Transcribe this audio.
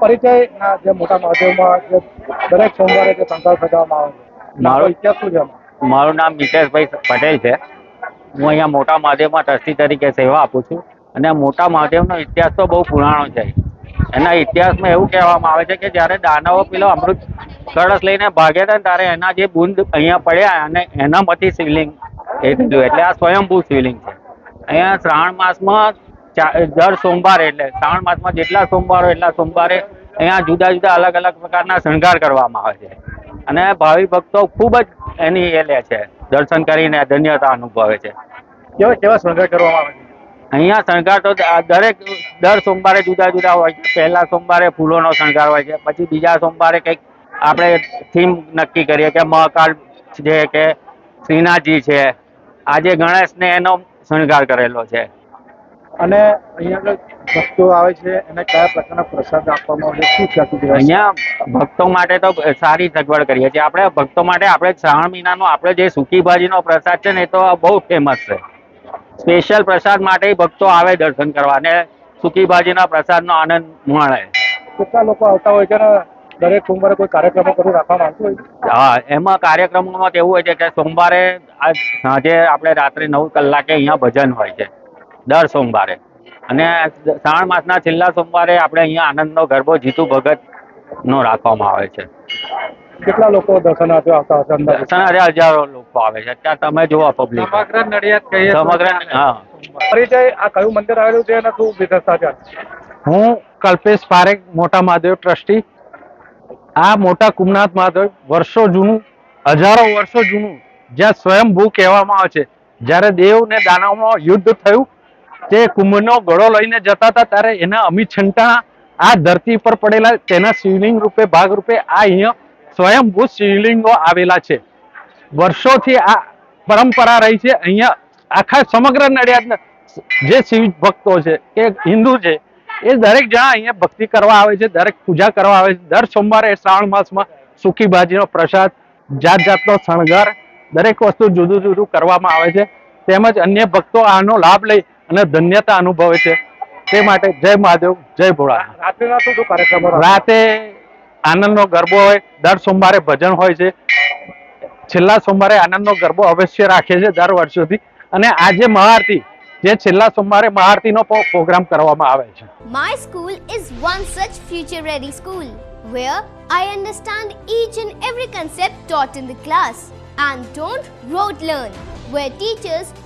પરિચયના જે મોટા મહાદેવમાં જે દરેક સોમવારે જે સંકલ્પ સજાવવામાં આવે મારો- ઇતિહાસ શું છે મારું નામ મિતેશભાઈ પટેલ છે. હું અહીંયા મોટા મહાદેવમાં ટ્રસ્ટી તરીકે સેવા આપું છું. અને મોટા મહાદેવનો ઇતિહાસ તો બહુ પુરાણો છે. એના ઇતિહાસમાં એવું કહેવામાં આવે છે કે જ્યારે દાનવો પેલો અમૃત કળશ લઈને ભાગ્યા હતા ત્યારે એના જે બુંદ અહીંયા પડ્યા અને એનામાંથી શિવલિંગ એ થયું. એટલે આ સ્વયંભૂ શિવલિંગ છે. અહીંયા શ્રાવણ માસમાં દર સોમવારે એટલે શ્રાવણ માસમાં જેટલા સોમવાર એટલા સોમવારે અહીંયા જુદા જુદા અલગ અલગ પ્રકારના શણગાર કરવામાં આવે છે. અને ભાવિ ભક્તો ખૂબ જ એની એ લે છે દર્શન કરીને ધન્યતા અનુભવે છે. કેવા કેવા શણગાર કરવામાં આવે છે? અહીંયા શણગાર તો દરેક દર સોમવારે જુદા જુદા હોય છે. પહેલા સોમવારે ફૂલોનો શણગાર હોય છે પછી બીજા સોમવારે કંઈક આપણે થીમ નક્કી કરીએ કે મહાકાળ છે કે શ્રીનાથજી છે. આજે ગણેશને એનો શણગાર કરેલો છે. અને અહીંયા ભક્તો આવે છે એને કયા પ્રકારના પ્રસાદ આપવામાં આવે છે શું છે? અહીંયા ભક્તો માટે તો સારી સગવડ કરીએ છીએ આપણે ભક્તો માટે આપણે શ્રાવણ મહિનાનો આપણે જે સૂકી ભાજીનો પ્રસાદ છે ને એ તો બહુ ફેમસ છે. સ્પેશિયલ પ્રસાદ માટે ભક્તો આવે દર્શન કરવા અને સૂકી ભાજીના પ્રસાદનો આનંદ મળે કેટલા લોકો આવતા હોય છે દરેક સોમવારે કોઈ કાર્યક્રમો કરું રાખવામાં આવતો હોય હા એમાં કાર્યક્રમોમાં એવું હોય છે કે સોમવારે આજે સાંજે આપણે રાત્રે નવ કલાકે અહીંયા ભજન હોય છે. દર સોમવારે. અને શ્રાવણ માસના છેલ્લા સોમવારે આપણે અહીંયા આનંદનો ગરબો જીતુ ભગત નો રાખવામાં આવે છે. કેટલા લોકો દર્શન આવતા હશે દર્શન અરે હજારો લોકો આવે છે. અત્યારે તમે જુઓ પબ્લિક નડિયાદ કહીએ સમગ્ર હા. પરિચય આ કયું મંદિર આવેલું છે અને શું વિશેષતા છે? હું કલ્પેશ પારેખ મોટા મહાદેવ ટ્રસ્ટી. આ મોટા કુમનાથ મહાદેવ વર્ષો જૂનું હજારો વર્ષો જૂનું જ્યાં સ્વયંભૂ કહેવામાં આવે છે. જ્યારે દેવ ને દાનવમાં યુદ્ધ થયું તે કુંભનો ગળો લઈને જતા હતા ત્યારે એના અમિત છંટાણા આ ધરતી પર પડેલા તેના શિવલિંગ રૂપે ભાગ રૂપે આ અહીંયા સ્વયંભૂ શિવલિંગો આવેલા છે. વર્ષોથી આ પરંપરા રહી છે. અહીંયા આખા સમગ્ર નડિયાદના જે શિવ ભક્તો છે કે હિન્દુ છે, એ દરેક જણા અહીંયા ભક્તિ કરવા આવે છે, દરેક પૂજા કરવા આવે છે. દર સોમવારે શ્રાવણ માસમાં સૂકી ભાજીનો પ્રસાદ, જાત જાતનો શણગાર દરેક વસ્તુ જુદું જુદું કરવામાં આવે છે. તેમજ અન્ય ભક્તો આનો લાભ લઈ અને ધન્યતા અનુભવે છે. તે માટે જય મહાદેવ જય ભોળા. રાતે આનંદનો ગરબો હોય દર સોમવારે ભજન હોય છે. છેલ્લા સોમવારે આનંદનો ગરબો અવશ્ય રાખે છે દર વર્ષોથી. અને આજે મહાઆરતી જે છેલ્લા સોમવારે મહાઆરતીનો પ્રો- પ્રોગ્રામ કરવામાં આવે છે. My school is one such future ready school where I understand each and every concept taught in the class. And don't rote learn, where teachers